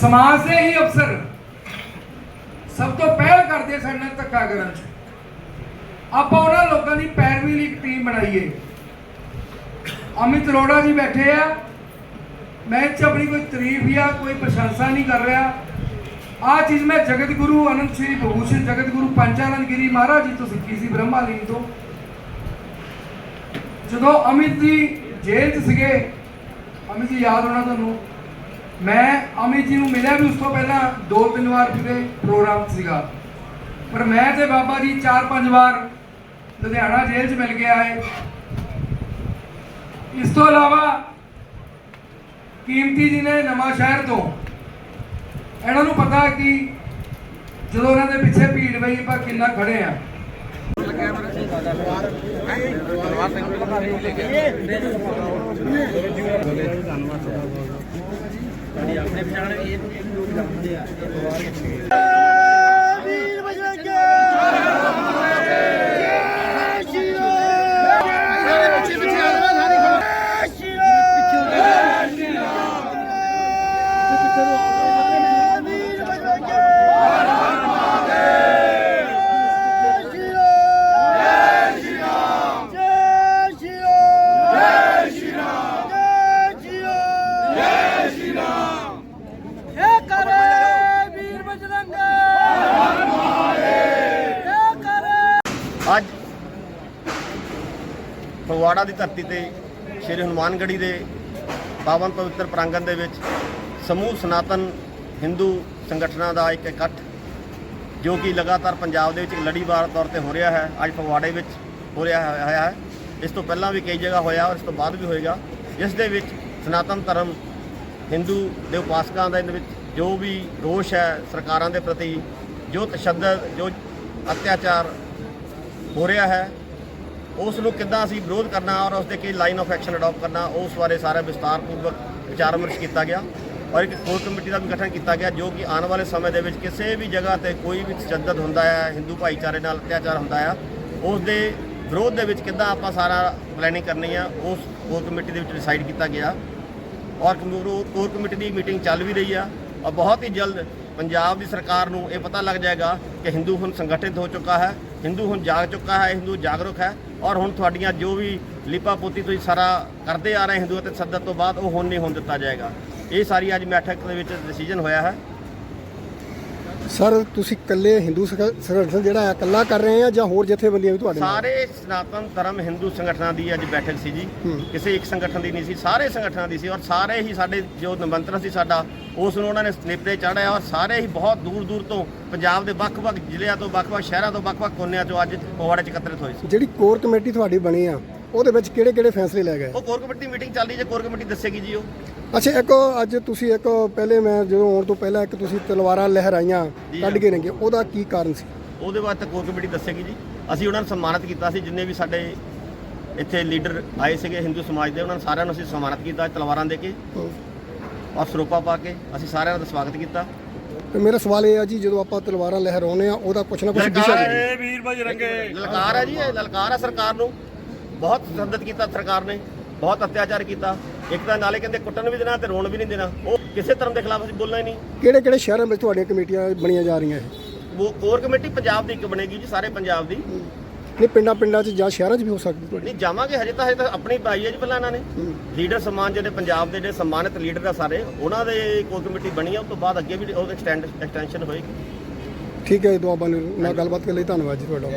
ਸਮਾਜ ਦੇ ਹੀ ਅਫਸਰ। ਸਭ ਤੋਂ ਪਹਿਲ ਕਰਦੇ ਸਾਡੇ ਨਾਲ ਧੱਕਾ ਕਰਨ ਚ। ਆਪਾਂ ਉਹਨਾਂ ਲੋਕਾਂ ਦੀ ਪੈਰਵੀ ਲਈ ਇੱਕ ਟੀਮ ਬਣਾਈਏ। ਅਮਿਤ ਅਰੋੜਾ ਜੀ ਬੈਠੇ ਆ। ਮੈਂ ਇਹ ਆਪਣੀ ਕੋਈ ਤਾਰੀਫ ਜਾਂ ਕੋਈ ਪ੍ਰਸ਼ੰਸਾ ਨਹੀਂ ਕਰ ਰਿਹਾ। ਆ ਚੀਜ਼ ਮੈਂ ਜਗਤ ਗੁਰੂ ਅਨੰਦ ਸ਼੍ਰੀ ਭੂਸ਼ਣ ਜਗਤ ਗੁਰੂ ਪੰਚਾਨੰਦ ਗਿਰੀ ਮਹਾਰਾਜ ਜੀ ਤੋਂ ਸਿੱਖੀ ਸੀ ਬ੍ਰਹਮਾ ਲੀਨ ਤੋਂ। ਜਦੋਂ ਅਮਿਤ ਜੀ ਜੇਲ੍ਹ 'ਚ ਸੀਗੇ, ਅਮਿਤ ਜੀ ਯਾਦ ਹੋਣਾ ਤੁਹਾਨੂੰ। ਮੈਂ ਅਮਿਤ ਜੀ ਨੂੰ ਮਿਲਿਆ ਵੀ ਉਸ ਤੋਂ ਪਹਿਲਾਂ ਦੋ ਤਿੰਨ ਵਾਰ ਕਿਤੇ ਪ੍ਰੋਗਰਾਮ ਸੀਗਾ। ਪਰ ਮੈਂ ਤੇ ਬਾਬਾ ਜੀ ਚਾਰ ਪੰਜ ਵਾਰ ਲੁਧਿਆਣਾ ਜੇਲ੍ਹ 'ਚ ਮਿਲ ਕੇ ਆਏ ਇਸ ਤੋਂ ਇਲਾਵਾ ਕੀਮਤੀ ਜੀ ਨੇ ਨਵਾਂ ਸ਼ਹਿਰ ਤੋਂ ਇਹਨਾਂ ਨੂੰ ਪਤਾ ਕਿ ਜਦੋਂ ਇਹਨਾਂ ਦੇ ਪਿੱਛੇ ਭੀੜ ਪਈ ਆਪਾਂ ਕਿੰਨਾ ਖੜੇ ਆ ਵੀਰ ਬਜਰੰਗੇ ਜੈ ਸ਼੍ਰੀ ਰਾਮ ਸਾਰੇ ਬੱਚੇ ਪਿੱਛੇ ਆ ਜਾਓ ਸਾਰੇ ਖੜੋ ਸ਼੍ਰੀ ਰਾਮ ਜੈ ਸ਼੍ਰੀ ਰਾਮ ਵੀਰ ਬਜਰੰਗੇ ਜੈ ਸ਼੍ਰੀ ਰਾਮ ਜੈ ਸ਼੍ਰੀ ਰਾਮ ਜੈ ਸ਼੍ਰੀ ਰਾਮ ਜੈ ਸ਼੍ਰੀ ਰਾਮ ਇਹ ਕਰੇ ਵੀਰ ਬਜਰੰਗੇ ਇਹ ਕਰੇ ਅੱਜ ਫਗਵਾੜਾ ਦੀ ਧਰਤੀ ਤੇ ਸ਼੍ਰੀ ਹਨੂਮਾਨਗੜ੍ਹੀ ਦੇ ਪਾਵਨ ਪਵਿੱਤਰ ਪ੍ਰਾਂਗਣ ਦੇ ਵਿੱਚ ਸਮੂਹ ਸਨਾਤਨ ਹਿੰਦੂ ਸੰਗਠਨਾਂ ਦਾ ਇੱਕ ਇਕੱਠ, ਜੋ ਕਿ ਲਗਾਤਾਰ ਪੰਜਾਬ ਦੇ ਵਿੱਚ ਲੜੀਵਾਰ ਤੌਰ ਤੇ ਹੋ ਰਿਹਾ ਹੈ, ਅੱਜ ਫਗਵਾੜੇ ਵਿੱਚ ਹੋ ਰਿਹਾ ਹੋਇਆ ਹੈ। ਇਸ ਤੋਂ ਪਹਿਲਾਂ ਵੀ ਕਈ ਜਗ੍ਹਾ ਹੋਇਆ ਔਰ ਇਸ ਤੋਂ ਬਾਅਦ ਵੀ ਹੋਏਗਾ। ਜਿਸ ਦੇ ਵਿੱਚ ਸਨਾਤਨ ਧਰਮ ਹਿੰਦੂ ਦੇ ਉਪਾਸਕਾਂ ਦੇ ਵਿੱਚ ਜੋ ਵੀ ਰੋਸ਼ ਹੈ ਸਰਕਾਰਾਂ ਦੇ ਪ੍ਰਤੀ, ਜੋ ਤਸ਼ੱਦਦ, ਜੋ ਅਤਿਆਚਾਰ ਹੋ ਰਿਹਾ ਹੈ ਉਸ ਨੂੰ ਕਿੱਦਾਂ ਅਸੀਂ ਵਿਰੋਧ ਕਰਨਾ ਔਰ ਉਸ ਦੇ ਕੀ ਲਾਈਨ ਆਫ ਐਕਸ਼ਨ ਅਡਾਪਟ ਕਰਨਾ, ਉਸ ਬਾਰੇ ਸਾਰਾ ਵਿਸਤਾਰਪੂਰਵਕ ਵਿਚਾਰ ਵਿਮਰਸ਼ ਕੀਤਾ ਗਿਆ ਔਰ ਇੱਕ ਕੋਰ ਕਮੇਟੀ ਦਾ ਵੀ ਗਠਨ ਕੀਤਾ ਗਿਆ ਜੋ ਕਿ ਆਉਣ ਵਾਲੇ ਸਮੇਂ ਦੇ ਵਿੱਚ ਕਿਸੇ ਵੀ ਜਗ੍ਹਾ ਤੇ ਕੋਈ ਵੀ ਤਸ਼ੱਦਦ ਹੁੰਦਾ ਹੈ, ਹਿੰਦੂ ਭਾਈਚਾਰੇ ਨਾਲ ਅਤਿਆਚਾਰ ਹੁੰਦਾ ਆ ਉਸ ਦੇ ਵਿਰੋਧ ਦੇ ਵਿੱਚ ਕਿੱਦਾਂ ਆਪਾਂ ਸਾਰਾ ਪਲੈਨਿੰਗ ਕਰਨੀ ਆ, ਉਸ ਕੋਰ ਕਮੇਟੀ ਦੇ ਵਿੱਚ ਡਿਸਾਈਡ ਕੀਤਾ ਗਿਆ ਔਰ ਕੋਰ ਕਮੇਟੀ ਦੀ ਮੀਟਿੰਗ ਚੱਲ ਵੀ ਰਹੀ ਆ ਔਰ ਬਹੁਤ ਹੀ ਜਲਦ ਪੰਜਾਬ ਦੀ ਸਰਕਾਰ ਨੂੰ ਇਹ ਪਤਾ ਲੱਗ ਜਾਏਗਾ ਕਿ ਹਿੰਦੂ ਹੁਣ ਸੰਗਠਿਤ ਹੋ ਚੁੱਕਾ ਹੈ, ਹਿੰਦੂ ਹੁਣ ਜਾਗ ਚੁੱਕਾ ਹੈ, ਹਿੰਦੂ ਜਾਗਰੂਕ ਹੈ ਔਰ ਹੁਣ ਤੁਹਾਡੀਆਂ ਜੋ ਵੀ ਲਿਪਾ ਪੋਤੀ ਤੁਸੀਂ ਸਾਰਾ ਕਰਦੇ ਆ ਰਹੇ ਹਿੰਦੂਆਂ ਅਤੇ ਸੱਦਤ ਤੋਂ ਬਾਅਦ ਉਹ ਹੁਣ ਨਹੀਂ ਹੋਣ ਦਿੱਤਾ ਜਾਏਗਾ। ਇਹ ਸਾਰੀ ਅੱਜ ਬੈਠਕ ਦੇ ਵਿੱਚ ਡਿਸੀਜਨ ਹੋਇਆ ਹੈ। ਸਰ ਤੁਸੀਂ ਇਕੱਲੇ ਹਿੰਦੂ ਸੰਗ- ਸੰਗਠਨ ਜਿਹੜਾ ਹੈ ਇਕੱਲਾ ਕਰ ਰਹੇ ਆ ਜਾਂ ਹੋਰ ਜਥੇਬੰਦੀਆਂ ਵੀ ਤੁਹਾਡੇ ਨਾਲ? ਸਾਰੇ ਸਨਾਤਨ ਧਰਮ ਹਿੰਦੂ ਸੰਗਠਨਾਂ ਦੀ ਅੱਜ ਬੈਠਕ ਸੀ ਜੀ ਹੂੰ। ਕਿਸੇ ਇੱਕ ਸੰਗਠਨ ਦੀ ਨਹੀਂ ਸੀ ਸਾਰੇ ਸੰਗਠਨਾਂ ਦੀ ਸੀ ਔਰ ਸਾਰੇ ਹੀ ਸਾਡੇ ਜੋ ਨਿਮੰਤਰਣ ਸੀ ਸਾਡਾ ਉਸ ਨੂੰ ਉਹਨਾਂ ਨੇ ਸਨੇਪੇ ਚਾੜਿਆ ਔਰ ਸਾਰੇ ਹੀ ਬਹੁਤ ਦੂਰ ਦੂਰ ਤੋਂ ਪੰਜਾਬ ਦੇ ਵੱਖ-ਵੱਖ ਜ਼ਿਲ੍ਹਿਆਂ ਤੋਂ ਵੱਖ-ਵੱਖ ਸ਼ਹਿਰਾਂ ਤੋਂ ਵੱਖ-ਵੱਖ ਕੋਨਿਆਂ ਤੋਂ ਅੱਜ ਪਵਾੜੇ 'ਚ ਇਕੱਤਰਿਤ ਹੋਏ ਸੀ ਜਿਹੜੀ ਕੋਰ ਕਮੇਟੀ ਤੁਹਾਡੀ ਬਣੀ ਆ ਉਹਦੇ ਵਿੱਚ ਕਿਹੜੇ ਕਿਹੜੇ ਫੈਸਲੇ ਲੈ ਗਏ? ਉਹ ਕੋਰ ਕਮੇਟੀ ਮੀਟਿੰਗ ਚੱਲ ਰਹੀ ਜੇ ਕੋਰ ਕਮੇਟੀ ਦੱਸੇਗੀ ਜੀ ਉਹ। ਅੱਛਾ ਇੱਕ ਅੱਜ ਤੁਸੀਂ ਇੱਕ ਪਹਿਲੇ ਮੈਂ ਜਦੋਂ ਆਉਣ ਤੋਂ ਪਹਿਲਾਂ ਇੱਕ ਤੁਸੀਂ ਤਲਵਾਰਾਂ ਲਹਿਰਾਈਆਂ। ਕੱਢ ਕੇ ਰੰਗੇ ਉਹਦਾ ਕੀ ਕਾਰਨ ਸੀ? ਉਹਦੇ ਬਾਅਦ ਤਾਂ ਕੋਰ ਕਮੇਟੀ ਦੱਸੇਗੀ ਜੀ। ਅਸੀਂ ਉਹਨਾਂ ਨੂੰ ਸਨਮਾਨਿਤ ਕੀਤਾ ਸੀ ਜਿੰਨੇ ਵੀ ਸਾਡੇ ਇੱਥੇ ਲੀਡਰ ਆਏ ਸੀਗੇ ਹਿੰਦੂ ਸਮਾਜ ਦੇ ਉਹਨਾਂ ਨੂੰ ਸਾਰਿਆਂ ਨੂੰ ਅਸੀਂ ਸਨਮਾਨਿਤ ਕੀਤਾ ਤਲਵਾਰਾਂ ਦੇ ਕੇ। ਔਰ ਸਰੋਪਾ ਪਾ ਕੇ ਅਸੀਂ ਸਾਰਿਆਂ ਦਾ ਸਵਾਗਤ ਕੀਤਾ। ਤੇ ਮੇਰਾ ਸਵਾਲ ਇਹ ਆ ਜੀ ਜਦੋਂ ਆਪਾਂ ਤਲਵਾਰਾਂ ਲਹਿਰਾਉਂਦੇ ਆ ਉਹਦਾ ਕੁਛ ਨਾ ਕੁਛ ਦਿਸ਼ਾ ਲਲਕਾਰ ਦੇ ਹੈ ਵੀਰ ਬਜਰੰਗੇ ਲਲਕਾਰ ਹੈ ਜੀ ਇਹ ਲਲਕਾਰ ਹੈ ਸਰਕਾਰ ਨੂੰ। ਬਹੁਤ ਤਸੱਦਦ ਕੀਤਾ ਸਰਕਾਰ ਨੇ ਬਹੁਤ ਅਤਿਆਚਾਰ ਕੀਤਾ। ਇੱਕ ਤਾਂ ਨਾਲੇ ਕਹਿੰਦੇ ਕੁੱਟਣ ਵੀ ਦੇਣਾ ਤੇ ਰੋਣ ਵੀ ਨਹੀਂ ਦੇਣਾ। ਉਹ ਕਿਸੇ ਧਰਮ ਦੇ ਖਿਲਾਫ ਅਸੀਂ ਬੋਲਣਾ ਹੀ ਨਹੀਂ। ਕਿਹੜੇ ਕਿਹੜੇ ਸ਼ਹਿਰਾਂ ਵਿੱਚ ਤੁਹਾਡੀਆਂ ਕਮੇਟੀਆਂ ਬਣੀਆਂ ਜਾ ਰਹੀਆਂ ਇਹ? ਉਹ ਕੋਰ ਕਮੇਟੀ ਪੰਜਾਬ ਦੀ ਇੱਕ ਬਣੇਗੀ ਜੀ ਸਾਰੇ ਪੰਜਾਬ ਦੀ। ਨਹੀਂ ਪਿੰਡਾਂ ਪਿੰਡਾਂ 'ਚ ਜਾਂ ਸ਼ਹਿਰਾਂ 'ਚ ਵੀ ਹੋ ਸਕਦੀ ਤੁਹਾਡੀ? ਨਹੀਂ ਜਾਵਾਂਗੇ ਹਜੇ ਤਾਂ ਹਜੇ ਤਾਂ ਆਪਣੀ ਪਾਈ ਹੈ ਜੀ ਪਹਿਲਾਂ ਇਹਨਾਂ ਨੇ। ਲੀਡਰ ਸਮਾਨ ਜਿਹੜੇ ਪੰਜਾਬ ਦੇ ਜਿਹੜੇ ਸਨਮਾਨਿਤ ਲੀਡਰ ਆ ਸਾਰੇ ਉਹਨਾਂ ਦੇ ਕੋਰ ਕਮੇਟੀ ਬਣੀ ਆ ਉਸ ਤੋਂ ਬਾਅਦ ਅੱਗੇ ਵੀ ਉਹ ਐਕਸਟੈਂਡ ਐਕਸਟੈਂਸ਼ਨ ਹੋਏਗੀ। ਠੀਕ ਹੈ ਦੁਆਬਾ ਨਾਲ ਗੱਲਬਾਤ ਕਰਨ ਲਈ ਧੰਨਵਾਦ ਜੀ ਤੁਹਾਡਾ।